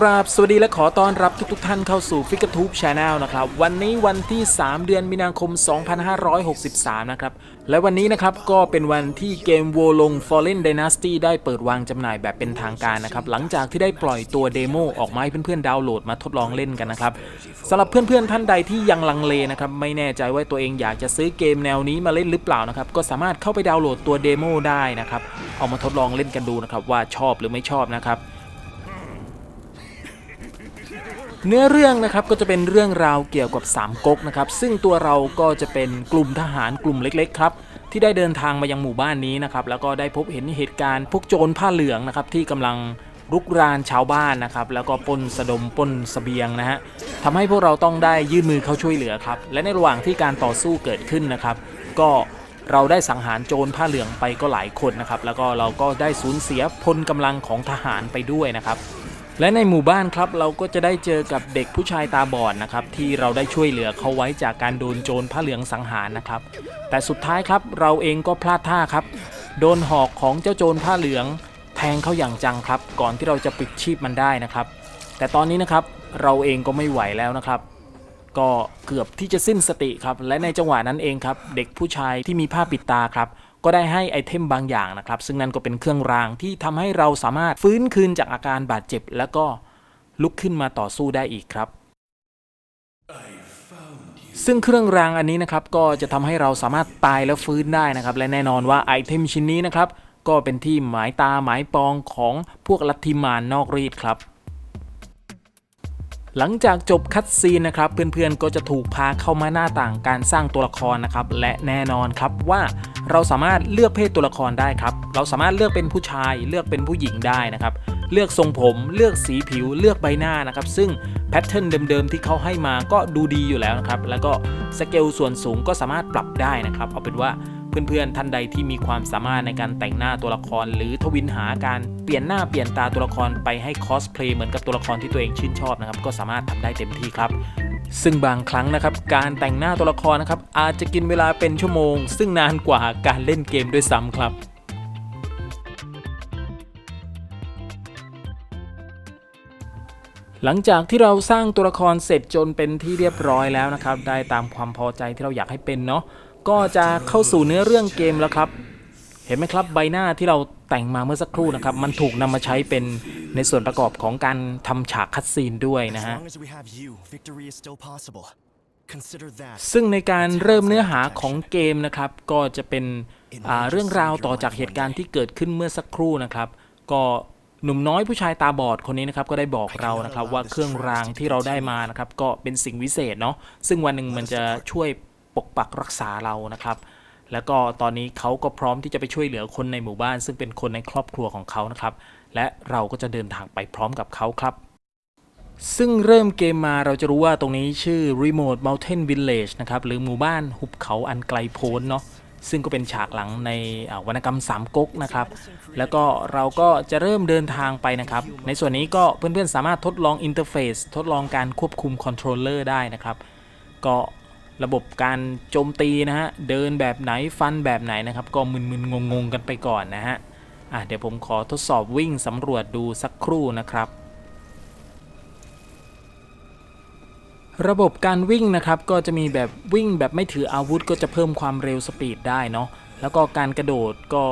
กราบสวัสดีและขอต้อนรับทุกๆท่านเข้าสู่ f i g u r e Tube Channel นะครับ วันนี้วันที่ 3 เดือนมีนาคม 2563 นะครับ และวันนี้นะครับ ก็เป็นวันที่เกม w o l o n Fallen Dynasty ได้เปิดวางจำหน่ายแบบเป็นทางการนะครับ หลังจากที่ได้ปล่อยตัวเดโมออกมาให้เพื่อนๆดาวน์โหลดมาทดลองเล่นกันนะครับสำหรับเพื่อนๆท่านใดที่ยังลังเลนะครับไม่แน่ใจว่าตัวเองอยากจะซื้อเกมแนวนี้มาเล่นหรือเปล่านะครับก็สามารถเข้าไปดาวน์โหลดตัวเดโมได้นะครับเอามาทดลองเล่นกันดูนะครับว่าชอบหรือไม่ชอบนะครับ เนื้อเรื่องนะครับก็จะเป็นเรื่องราวเกี่ยวกับสามก๊กนะครับซึ่งตัวเราก็จะเป็นกลุ่มทหารกลุ่มเล็กๆครับที่ได้เดินทางมายังหมู่บ้านนี้นะครับแล้วก็ได้พบเห็นเหตุการณ์พวกโจรผ้าเหลืองนะครับที่กำลังรุกรานชาวบ้านนะครับแล้วก็ปนสะดมปล้นเสบียงนะฮะทำให้พวกเราต้องได้ยื่นมือเข้าช่วยเหลือครับและในระหว่างที่การต่อสู้เกิดขึ้นนะครับก็เราได้สังหารโจรผ้าเหลืองไปก็หลายคนนะครับแล้วก็เราก็ได้สูญเสียพลกำลังของทหารไปด้วยนะครับ และในหมู่บ้านครับเราก็จะได้เจอกับเด็กผู้ชายตาบอดนะครับที่เราได้ช่วยเหลือเขาไว้จากการโดนโจรผ้าเหลืองสังหารนะครับ แต่สุดท้ายครับเราเองก็พลาดท่าครับ โดนหอกของเจ้าโจรผ้าเหลือง แทงเขาอย่างจังครับ ก่อนที่เราจะปิดชีพมันได้นะครับ แต่ตอนนี้นะครับเราเองก็ไม่ไหวแล้วนะครับ ก็เกือบที่จะสิ้นสติครับและในจังหวะนั้นเองครับ เด็กผู้ชายที่มีผ้าปิดตาครับ ก็ได้ให้ไอเทมบางอย่างนะครับ ซึ่งนั่นก็เป็นเครื่องรางที่ทำให้เราสามารถฟื้นคืนจากอาการบาดเจ็บ แล้วก็ลุกขึ้นมาต่อสู้ได้อีกครับ ซึ่งเครื่องรางอันนี้นะครับก็จะทำให้เราสามารถตายแล้วฟื้นได้นะครับ และแน่นอนว่าไอเทมชิ้นนี้นะครับก็เป็นที่หมายตาหมายปองของพวกลัทธิมารนอกรีดครับหลังจากจบคัดซีนนะครับ เพื่อนๆก็จะถูกพาเข้ามาหน้าต่างการสร้างตัวละครนะครับ และแน่นอนครับว่า เราสามารถเลือกเพศตัวละครได้ครับ เราสามารถเลือกเป็นผู้ชาย เลือกเป็นผู้หญิงได้นะครับ เลือกทรงผม เลือกสีผิว เลือกใบหน้านะครับ ซึ่งแพทเทิร์นเดิมๆที่เขาให้มาก็ดูดีอยู่แล้วนะครับ แล้วก็สเกลส่วนสูงก็สามารถปรับได้นะครับ เอาเป็นว่าเพื่อนๆท่านใดที่มีความสามารถในการแต่งหน้าตัวละคร หรือทวินหาการเปลี่ยนหน้าเปลี่ยนตาตัวละครไปให้คอสเพลย์เหมือนกับตัวละครที่ตัวเองชื่นชอบนะครับ ก็สามารถทำได้เต็มที่ครับ ซึ่งบางครั้งนะครับการแต่งหน้าตัวละครนะครับอาจจะกินเวลาเป็นชั่วโมง ซึ่งนานกว่าการเล่นเกมด้วยซ้ำครับหลังจากที่เราสร้างตัวละครเสร็จจนเป็นที่เรียบร้อยแล้วนะครับ ได้ตามความพอใจที่เราอยากให้เป็นเนาะก็จะเข้าสู่เนื้อเรื่องเกมแล้วครับ เห็นไหมครับใบหน้าที่เรา แต่งมาเมื่อสักครู่นะครับ มันถูกนำมาใช้เป็นในส่วนประกอบของการทำฉากคัดซีนด้วยนะ As ฮะ long as we have you, victory is still possible. Consider that. ซึ่งในการเริ่มเนื้อหาของเกมนะครับ ก็จะเป็นอ่าเรื่องราวต่อจากเหตุการณ์ที่เกิดขึ้นเมื่อสักครู่นะครับ ก็หนุ่มน้อยผู้ชายตาบอดคนนี้นะครับ ก็ได้บอกเรานะครับว่าเครื่องรางที่เราได้มานะครับ ก็เป็นสิ่งวิเศษเนาะซึ่งวันหนึ่งมันจะช่วยปกปักรักษาเรานะครับ แล้วก็ตอนนี้เขาก็พร้อมที่จะไปช่วยเหลือคนในหมู่บ้าน ซึ่งเป็นคนในครอบครัวของเขานะครับ และเราก็จะเดินทางไปพร้อมกับเขาครับ ซึ่งเริ่มเกมมาเราจะรู้ว่าตรงนี้ชื่อ Remote Mountain Village นะครับ หรือหมู่บ้านหุบเขาอันไกลโพ้นเนาะซึ่งก็เป็นฉากหลังในวรรณกรรมสามก๊กนะครับ แล้วก็เราก็จะเริ่มเดินทางไปนะครับ ในส่วนนี้ก็เพื่อนๆสามารถทดลองอินเทอร์เฟซทดลองการควบคุมคอนโทรลเลอร์ได้นะครับ ก็ ระบบการโจมตีนะฮะ เดินแบบไหนฟันแบบไหนนะครับ ก็มึนๆงงๆกันไปก่อนนะฮะ อะเดี๋ยวผมขอทดสอบวิ่งสำรวจดูสักครู่นะครับระบบการวิ่งนะครับก็จะมีแบบวิ่งแบบไม่ถืออาวุธก็จะเพิ่มความเร็วสปีดได้เนาะแล้วก็การกระโดดก็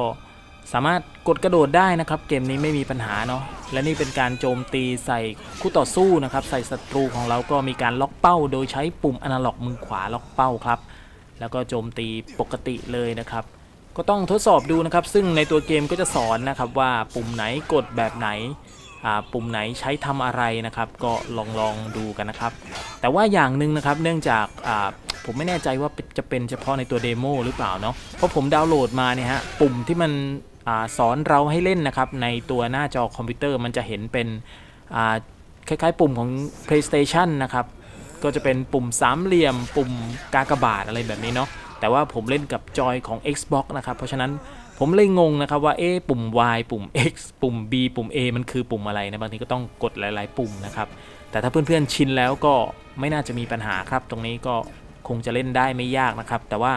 สามารถ กดกระโดดได้นะครับ เกมนี้ไม่มีปัญหาเนาะและนี่เป็นการโจมตีใส่คู่ต่อสู้นะครับ ใส่ศัตรูของเราก็มีการล็อกเป้า โดยใช้ปุ่มอนาล็อกมือขวาล็อกเป้าครับ แล้วก็โจมตีปกติเลยนะครับ ก็ต้องทดสอบดูนะครับ ซึ่งในตัวเกมก็จะสอนนะครับว่าปุ่มไหนกดแบบไหนปุ่มไหนใช้ทำอะไรนะครับ ก็ลองลองดูกันนะครับ แต่ว่าอย่างหนึ่งนะครับเนื่องจาก ผมไม่แน่ใจว่าจะเป็นเฉพาะในตัวเดโมหรือเปล่าเนาะเพราะผมดาวน์โหลดมาเนี่ยฮะปุ่มที่มันอสอนเราให้เล่นนะครับ ในตัวหน้าจอคอมพิวเตอร์มันจะเห็นเป็นคล้ายๆ ปุ่มของ PlayStation นะครับก็จะเป็นปุ่มสามเหลี่ยม ปุ่มกากบาทอะไรแบบนี้เนาะแต่ว่าผมเล่นกับจอยของ Xbox นะครับเพราะฉะนั้นผมเลยงงนะครับว่าเอ๊ะปุ่ม Y ปุ่ม X ปุ่ม B ปุ่ม A มันคือปุ่มอะไรนะบางทีก็ต้องกดหลาย ๆ ปุ่มนะครับแต่ถ้าเพื่อนๆชินแล้วก็ไม่น่าจะมีปัญหาครับ ตรงนี้ก็ คงจะเล่นได้ไม่ยากนะครับ แต่ว่า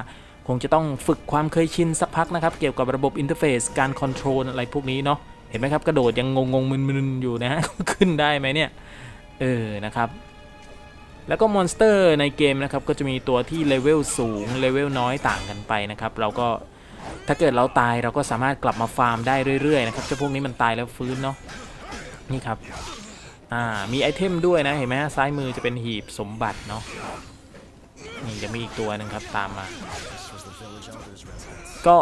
คงจะต้องฝึกความเคยชินสักพักนะครับ เกี่ยวกับระบบอินเทอร์เฟซการคอนโทรลอะไรพวกนี้เนาะเห็นไหมครับ กระโดดยังงงๆมึนๆอยู่นะฮะขึ้นได้ไหมเนี่ยเออนะครับแล้วก็มอนสเตอร์ในเกมนะครับก็จะมีตัวที่เลเวลสูงเลเวลน้อยต่างกันไปนะครับ เราก็ถ้าเกิดเราตายเราก็สามารถกลับมาฟาร์มได้เรื่อยๆนะครับเจ้าพวกนี้มันตายแล้วฟื้นเนาะนี่ครับอ่ามีไอเทมด้วยนะเห็นไหมฮะซ้ายมือจะเป็นหีบสมบัติเนาะ นี่จะมีอีกตัวหนึ่งครับตามมา ก็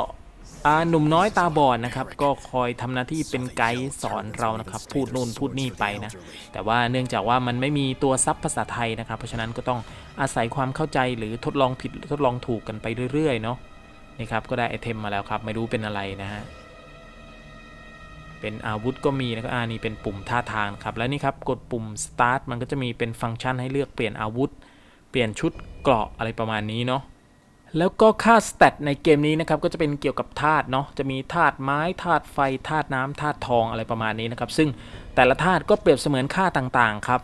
อาหนุ่มน้อยตาบอดนะครับ ก็คอยทำหน้าที่เป็นไกด์สอนเรานะครับ พูดนู่นพูดนี่ไปนะ แต่ว่าเนื่องจากว่ามันไม่มีตัวซับภาษาไทยนะครับ เพราะฉะนั้นก็ต้องอาศัยความเข้าใจหรือทดลองผิดทดลองถูกกันไปเรื่อยๆเนาะนี่ครับก็ได้ไอเทมมาแล้วครับ ไม่รู้เป็นอะไรนะฮะเป็นอาวุธก็มีนะครับอ่านี่เป็นปุ่มท่าทางครับ แล้วนี่ครับกดปุ่ม start มันก็จะมีเป็นฟังก์ชันให้เลือกเปลี่ยนอาวุธ เปลี่ยนชุด เกราะอะไรประมาณนี้เนาะแล้วก็ค่าสเตตในเกมนี้นะครับก็จะเป็นเกี่ยวกับธาตุเนาะจะมีธาตุไม้ธาตุไฟธาตุน้ำธาตุทองอะไรประมาณนี้นะครับ ซึ่งแต่ละธาตุก็เปรียบเสมือนค่าต่างๆครับ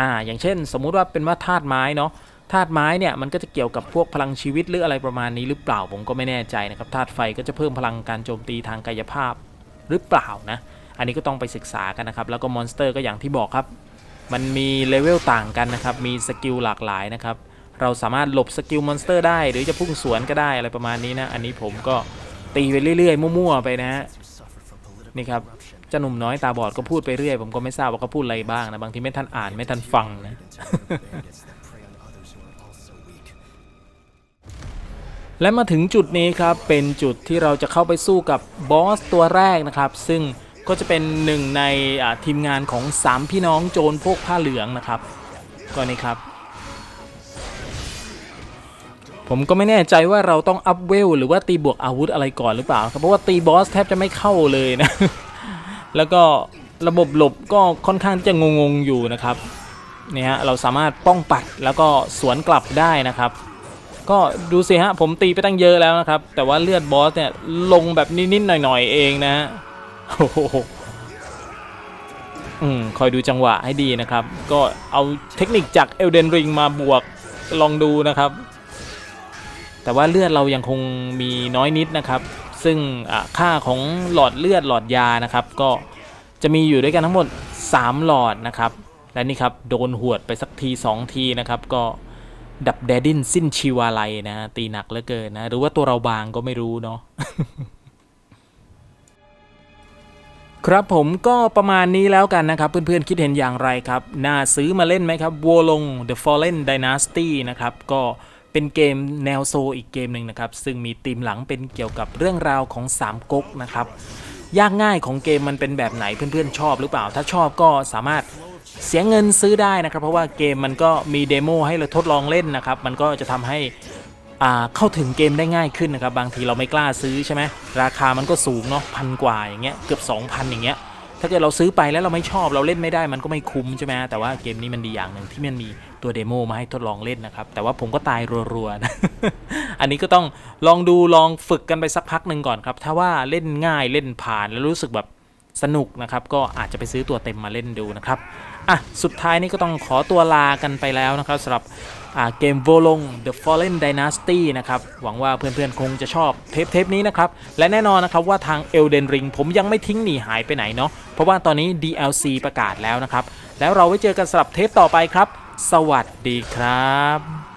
อ่าอย่างเช่น สมมุติว่าเป็นว่าธาตุไม้เนาะธาตุไม้เนี่ยมันก็จะเกี่ยวกับพวกพลังชีวิตหรืออะไรประมาณนี้หรือเปล่าผมก็ไม่แน่ใจนะครับธาตุไฟก็จะเพิ่มพลังการโจมตีทางกายภาพหรือเปล่านะอันนี้ก็ต้องไปศึกษากันนะครับแล้วก็มอนสเตอร์ก็อย่างที่บอกครับ มันมีเลเวลต่างกันนะครับมีสกิลหลากหลายนะครับ เราสามารถหลบสกิลมอนสเตอร์ได้ หรือจะพุ่งสวนก็ได้อะไรประมาณนี้นะ อันนี้ผมก็ตีไปเรื่อย ๆ มั่ว ๆ ไปนะฮะนี่ครับเจ้าหนุ่มน้อยตาบอดก็พูดไปเรื่อย ผมก็ไม่ทราบว่าเขาพูดอะไรบ้างนะบางทีไม่ทันอ่านไม่ทันฟังนะ และมาถึงจุดนี้ครับ เป็นจุดที่เราจะเข้าไปสู้กับบอสตัวแรกนะครับ ซึ่งก็จะเป็นหนึ่งในทีมงานของ 3 พี่น้องโจรพวกผ้าเหลืองนะครับ ก็นี่ครับ ผมก็ไม่แน่ใจว่าเราต้องอัพเวลหรือว่าตีบวกอาวุธอะไรก่อนหรือเปล่าครับเพราะว่าตีบอสแทบจะไม่เข้าเลยนะ แล้วก็ระบบหลบก็ค่อนข้างจะงงๆอยู่นะครับนี่ฮะเราสามารถป้องปัดแล้วก็สวนกลับได้นะครับ ก็ดูสิฮะผมตีไปตั้งเยอะแล้วนะครับ แต่ว่าเลือดบอสเนี่ยลงแบบนิดๆหน่อยๆเองนะฮะโอ้โหอืมคอยดูจังหวะให้ดีนะครับ ก็เอาเทคนิคจากเอลเดนริงมาบวกลองดูนะครับ แต่ว่าเลือดเรายังคงมีน้อยนิดนะครับ ซึ่งค่าของหลอดเลือดหลอดยานะครับ ก็จะมีอยู่ด้วยกันทั้งหมด 3 หลอดนะครับ และนี่ครับโดนหวดไปสักที 2 ทีนะครับ ก็ดับแดดินสิ้นชีวาลัยนะ ตีหนักเหลือเกินนะ หรือว่าตัวเราบางก็ไม่รู้เนาะครับผมก็ประมาณนี้แล้วกันนะครับ เพื่อนๆคิดเห็นอย่างไรครับ น่าซื้อมาเล่นไหมครับวัวลง The Fallen Dynasty นะครับ ก็ เป็นเกมแนวโซอีกเกมหนึ่งนะครับ ซึ่งมีธีมหลังเป็นเกี่ยวกับเรื่องราวของสามก๊กนะครับ ยากง่ายของเกมมันเป็นแบบไหนเพื่อนๆชอบหรือเปล่า ถ้าชอบก็สามารถเสียเงินซื้อได้นะครับ เพราะว่าเกมมันก็มีเดโมให้เราทดลองเล่นนะครับ มันก็จะทำให้เข้าถึงเกมได้ง่ายขึ้นนะครับ บางทีเราไม่กล้าซื้อใช่ไหมราคามันก็สูงเนาะพันกว่าอย่างเงี้ยเกือบ 2,000 อย่างเงี้ย ถ้าเกิดเราซื้อไปแล้วเราไม่ชอบเราเล่นไม่ได้มันก็ไม่คุ้มใช่ไหมแต่ว่าเกมนี้มันดีอย่างหนึ่งที่มันมีตัวเดโมมาให้ทดลองเล่นนะครับ แต่ว่าผมก็ตายรัวๆนะอันนี้ก็ต้องลองดูลองฝึกกันไปสักพักหนึ่งก่อนครับ ถ้าว่าเล่นง่ายเล่นผ่านแล้วรู้สึกแบบ สนุกนะครับก็อาจจะไปซื้อตัวเต็มมาเล่นดูนะครับอะสุดท้ายนี้ก็ต้องขอตัวลากันไปแล้วนะครับสำหรับเกมโวลง The Fallen Dynasty นะครับหวังว่าเพื่อนๆคงจะชอบเทปเทปนี้นะครับ และแน่นอนนะครับว่าทาง Elden Ring ผมยังไม่ทิ้งหนีหายไปไหนเนาะเพราะว่าตอนนี้ DLC ประกาศแล้วนะครับ แล้วเราไว้เจอกันสำหรับเทปต่อไปครับ สวัสดีครับ